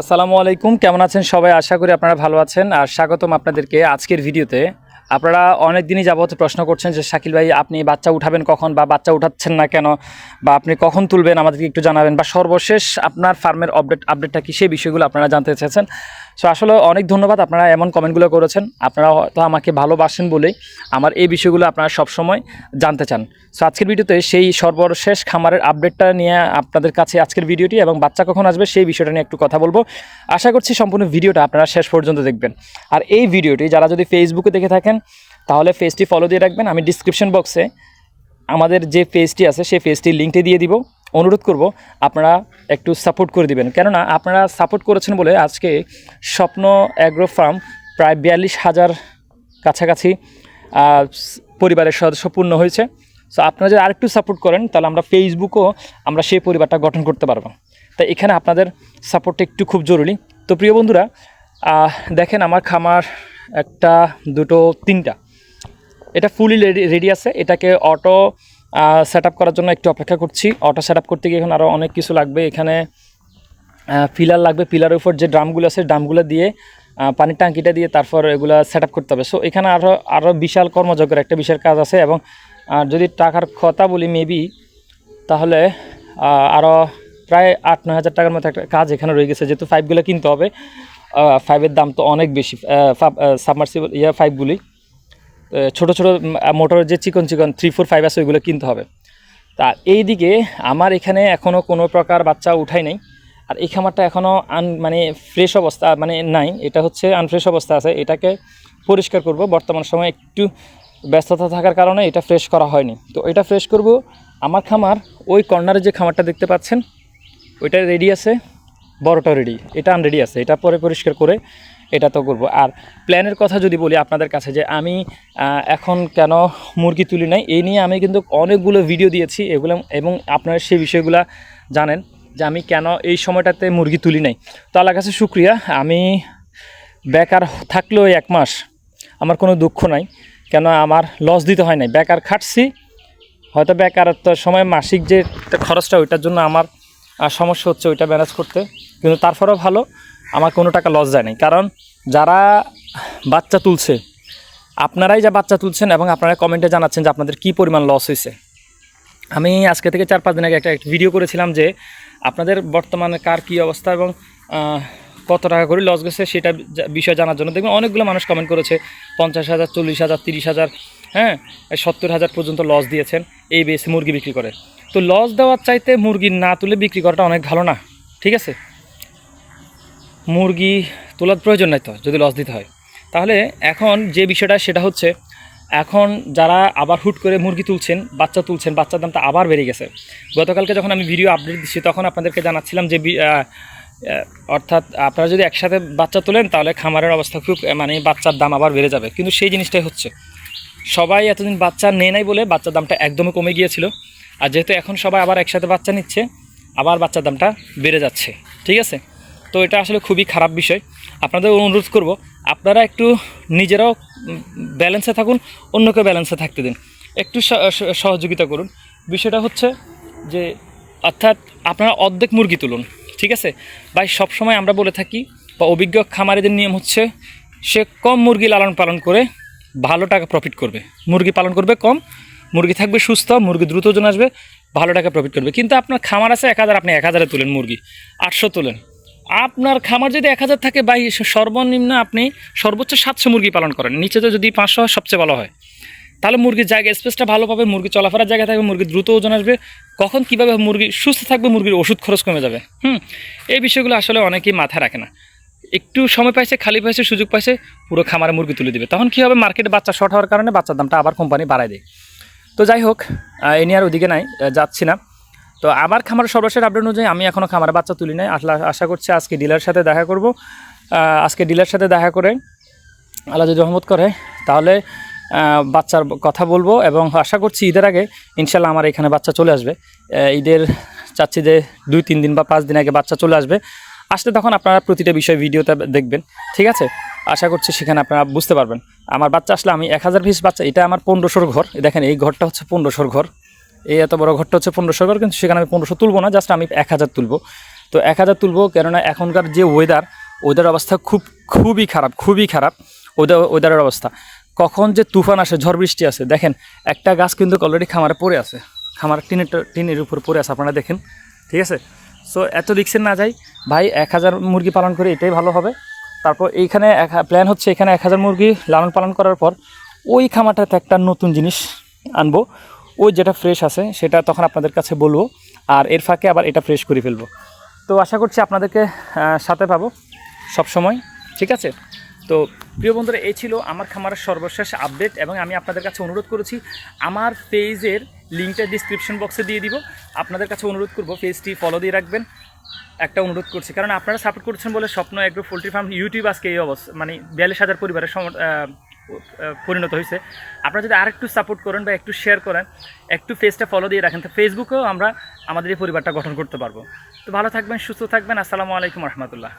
আসসালামু আলাইকুম, কেমন আছেন সবাই? আশা করি আপনারা ভালো আছেন। আর স্বাগতম আপনাদেরকে আজকের ভিডিওতে। আপনারা অনেক দিনই যাবত প্রশ্ন করছেন যে, শাকিল ভাই, আপনি বাচ্চা উঠাবেন কখন বা বাচ্চা উঠাচ্ছেন না কেন? বা আপনি কখন তুলবেন? আমাদেরকে একটু জানাবেন। বা সর্বশেষ আপনার ফার্মের আপডেট আপডেটটা কী? সেই বিষয়গুলো আপনারা জানতে চেয়েছেন। সো আসলে অনেক ধন্যবাদ আপনারা এমন কমেন্টগুলো করেছেন। আপনারা হয়তো আমাকে ভালোবাসেন বলেই আমার এই বিষয়গুলো আপনারা সবসময় জানতে চান। সো আজকের ভিডিওতে সেই সর্বশেষ খামারের আপডেটটা নিয়ে আপনাদের কাছে আজকের ভিডিওটি এবং বাচ্চা কখন আসবে সেই বিষয়টা নিয়ে একটু কথা বলব। আশা করছি সম্পূর্ণ ভিডিওটা আপনারা শেষ পর্যন্ত দেখবেন। আর এই ভিডিওটি যারা যদি ফেসবুকে দেখে থাকেন, তাহলে পেজটি ফলো দিয়ে রাখবেন। আমি ডিসক্রিপশন বক্সে আমাদের যে পেজটি আছে, সেই পেজটির লিঙ্কটি দিয়ে দিব। অনুরোধ করব, আপনারা একটু সাপোর্ট করে দিবেন। কেননা আপনারা সাপোর্ট করেছেন বলে আজকে স্বপ্ন অ্যাগ্রো ফার্ম প্রায় বিয়াল্লিশ হাজার কাছাকাছি পরিবারের সদস্য পূর্ণ হয়েছে। সো আপনারা যদি আরেকটু সাপোর্ট করেন, তাহলে আমরা ফেসবুকও আমরা সেই পরিবারটা গঠন করতে পারব। তাই এখানে আপনাদের সাপোর্টটা একটু খুব জরুরি। তো প্রিয় বন্ধুরা দেখেন আমার খামার একটা, দুটো, তিনটা। এটা ফুলি রেডি আছে। এটাকে অটো সেট আপ করার জন্য একটু অপেক্ষা করছি। অটো সেট আপ করতে গিয়ে এখন আরও অনেক কিছু লাগবে। এখানে পিলার লাগবে। পিলারের উপর যে ড্রামগুলো আছে, ড্রামগুলো দিয়ে পানির ট্যাঙ্কিটা দিয়ে তারপর এগুলো সেট করতে হবে। সো এখানে আরও আরও বিশাল কর্মযজ্ঞের একটা বিশাল কাজ আছে এবং যদি টাকার কথা বলি মেবি তাহলে আরও প্রায় আট, নয় হাজার টাকার মতো একটা কাজ এখানে রয়ে গেছে। যেহেতু ফাইভগুলো কিনতে হবে ফাইভের দাম তো অনেক বেশি সাবমার্সিবল ইয়া পাইপগুলি ছোট ছোট মোটরের যে চিকন চিকন থ্রি ফোর ফাইভ আছে, ওইগুলো কিনতে হবে। তা এই দিকে আমার এখানে এখনও কোনো প্রকার বাচ্চা উঠাই নাই। আর এই খামারটা এখনও আন মানে ফ্রেশ অবস্থা মানে নাই। এটা হচ্ছে আনফ্রেশ অবস্থা আছে। এটাকে পরিষ্কার করব। বর্তমান সময়ে একটু ব্যস্ততা থাকার কারণে এটা ফ্রেশ করা হয়নি। তো এটা ফ্রেশ করব। আমার খামার, ওই কর্নারে যে খামারটা দেখতে পাচ্ছেন, ওইটা রেডি আছে, বড়টা রেডি এটা আনরেডি আছে। এটা পরে পরিষ্কার করে এটা তো করব। আর প্ল্যানের কথা যদি বলি আপনাদের কাছে যে আমি এখন কেন মুরগি তুলি নাই, এই নিয়ে আমি কিন্তু অনেকগুলো ভিডিও দিয়েছি, এগুলো এবং আপনারা সেই বিষয়গুলো জানেন যে আমি কেন এই সময়টাতে মুরগি তুলি নাই। তো আল্লাহর কাছে শুক্রিয়া, আমি বেকার থাকলেও এক মাস আমার কোনো দুঃখ নাই, কেন আমার লস দিতে হয় নাই। বেকার খাটছি, হয়তো বেকারত্বের সময় মাসিক যে খরচটা, ওইটার জন্য আমার সমস্যা হচ্ছে ওইটা ম্যানেজ করতে, কিন্তু তারপরেও ভালো, আমার কোনো টাকা লস যায় নাই। কারণ যারা বাচ্চা তুলছে, আপনারাই যা বাচ্চা তুলছেন এবং আপনারা কমেন্টে জানাচ্ছেন যে আপনাদের কী পরিমাণ লস হয়েছে। আমি আজকে থেকে চার পাঁচ দিন আগে একটা ভিডিও করেছিলাম যে আপনাদের বর্তমানে কার কী অবস্থা এবং কত টাকা করে লস গেছে সেটা বিষয় জানার জন্য দেখবেন অনেকগুলো মানুষ কমেন্ট করেছে, পঞ্চাশ হাজার, চল্লিশ হাজার, তিরিশ হাজার হ্যাঁ সত্তর হাজার পর্যন্ত লস দিয়েছেন এই বেসে মুরগি বিক্রি করে। তো লস দেওয়ার চাইতে মুরগি না তুলে বিক্রি করাটা অনেক ভালো না, ঠিক আছে? মুরগি তোলার প্রয়োজন নাই তো, যদি লস দিতে হয়। তাহলে এখন যে বিষয়টা, সেটা হচ্ছে, এখন যারা আবার হুট করে মুরগি তুলছেন, বাচ্চা তুলছেন, বাচ্চার দামটা আবার বেড়ে গেছে। গতকালকে যখন আমি ভিডিও আপডেট দিচ্ছি তখন আপনাদেরকে জানাচ্ছিলাম যে অর্থাৎ আপনারা যদি একসাথে বাচ্চা তোলেন, তাহলে খামারের অবস্থা খুব মানে বাচ্চার দাম আবার বেড়ে যাবে। কিন্তু সেই জিনিসটাই হচ্ছে, সবাই এতদিন বাচ্চা নেয় নাই বলে বাচ্চার দামটা একদমই কমে গিয়েছিল। আর যেহেতু এখন সবাই আবার একসাথে বাচ্চা নিচ্ছে, আবার বাচ্চার দামটা বেড়ে যাচ্ছে। ঠিক আছে? তো এটা আসলে খুবই খারাপ বিষয়। আপনাদের অনুরোধ করব, আপনারা একটু নিজেরাও ব্যালেন্সে থাকুন, অন্যকে ব্যালেন্সে থাকতে দিন। একটু সহযোগিতা করুন। বিষয়টা হচ্ছে যে, অর্থাৎ আপনারা অর্ধেক মুরগি তুলুন, ঠিক আছে? ভাই, সবসময় আমরা বলে থাকি, বা অভিজ্ঞ খামারিদের নিয়ম হচ্ছে, সে কম মুরগি লালন পালন করে ভালো টাকা প্রফিট করবে। মুরগি পালন করবে কম, মুরগি থাকবে সুস্থ, মুরগি দ্রুত ওজন আসবে, ভালো টাকা প্রফিট করবে। কিন্তু আপনার খামার আছে এক হাজার, আপনি এক হাজারে তুলেন মুরগি, আটশো তোলেন। আপনার খামার যদি এক হাজার থাকে বা সর্বনিম্ন আপনি সর্বোচ্চ সাতশো মুরগি পালন করেন। নিচেতে যদি পাঁচশো হয়, সবচেয়ে ভালো হয়। তাহলে মুরগির জায়গা স্পেসটা ভালো পাবে, মুরগি চলাফেরার জায়গা থাকবে, মুরগি দ্রুত ওজন আসবে। কখন কীভাবে মুরগি সুস্থ থাকবে, মুরগির ওষুধ খরচ কমে যাবে। হুম, এই বিষয়গুলো আসলে অনেকেই মাথায় রাখে না। একটু সময় পাইছে, খালি পাইছে, সুযোগ পাইছে, পুরো খামারে মুরগি তুলে দিবে। তখন কী হবে মার্কেটে বাচ্চা শর্ট হওয়ার কারণে বাচ্চার দামটা আবার কোম্পানি বাড়ায় দেয়। তো যাই হোক এ নিয়ে আর ওদিকে নাই যাচ্ছি না। তো আমার খামার সর্বশেষ আপডেট অনুযায়ী আমি এখনও খামার বাচ্চা তুলি নাই। আসলে আশা করছি আজকে ডিলার সাথে দেখা করব। আজকে ডিলার সাথে দেখা করে আল্লাহ যদি রহমত করে, তাহলে বাচ্চার কথা বলব এবং আশা করছি ঈদের আগে ইনশাল্লাহ আমার এখানে বাচ্চা চলে আসবে। ঈদের চাচ্ছি যে দুই, তিন দিন বা পাঁচ দিন আগে বাচ্চা চলে আসবে। আসলে তখন আপনারা প্রতিটা বিষয় ভিডিওতে দেখবেন, ঠিক আছে? আশা করছি সেখানে আপনারা বুঝতে পারবেন। আমার বাচ্চা আসলে আমি এক হাজার পিস বাচ্চা, এটা আমার পনেরোশোর ঘর। দেখেন, এই ঘরটা হচ্ছে পনেরোশোর ঘর। এই এত বড় ঘরটা হচ্ছে পনেরোশো ঘর কিন্তু সেখানে আমি পনেরোশো তুলবো না, জাস্ট আমি এক হাজার তুলবো। তো এক হাজার তুলবো, কেননা এখনকার যে ওয়েদার ওয়েদার অবস্থা খুব, খুবই খারাপ খুবই খারাপ ওয়েদার ওয়েদারের অবস্থা। কখন যে তুফান আসে, ঝড় বৃষ্টি আসে, দেখেন, একটা গাছ কিন্তু অলরেডি খামারে পড়ে আছে। খামার টিনের টিনের উপর পড়ে আছে, আপনারা দেখেন, ঠিক আছে? সো এত রিক্সের না যাই। ভাই, এক হাজার মুরগি পালন করে এটাই ভালো হবে। তারপর এইখানে এক প্ল্যান হচ্ছে এখানে এক হাজার মুরগি লালন পালন করার পর ওই খামারটাতে একটা নতুন জিনিস আনব। ওই যেটা ফ্রেশ আছে, সেটা তখন আপনাদের কাছে বলব। আর এর ফাঁকে আবার এটা ফ্রেশ করে ফেলব। তো আশা করছি আপনাদেরকে সাথে পাবো সব সময় ঠিক আছে? তো প্রিয় বন্ধুরা, এই ছিল আমার খামারের সর্বশেষ আপডেট এবং আমি আপনাদের কাছে অনুরোধ করেছি, আমার পেজের লিঙ্কটা ডিসক্রিপশন বক্সে দিয়ে দিব। আপনাদের কাছে অনুরোধ করব, পেজটি ফলো দিয়ে রাখবেন। একটা অনুরোধ করছি, কারণ আপনারা সাপোর্ট করছেন বলে স্বপ্ন এগ্রো পোলট্রি ফার্ম ইউটিউব আজকে এই অবস্থা মানে বিয়াল্লিশ হাজার পরিবারের পরিণত হয়েছে। আপনারা যদি আরেকটু সাপোর্ট করেন বা একটু শেয়ার করেন, একটু পেজটা ফলো দিয়ে রাখেন তো ফেসবুকেও আমরা আমাদের এই পরিবারটা গঠন করতে পারব। তো ভালো থাকবেন, সুস্থ থাকবেন। আসসালামু আলাইকুম রহমতুল্লাহ।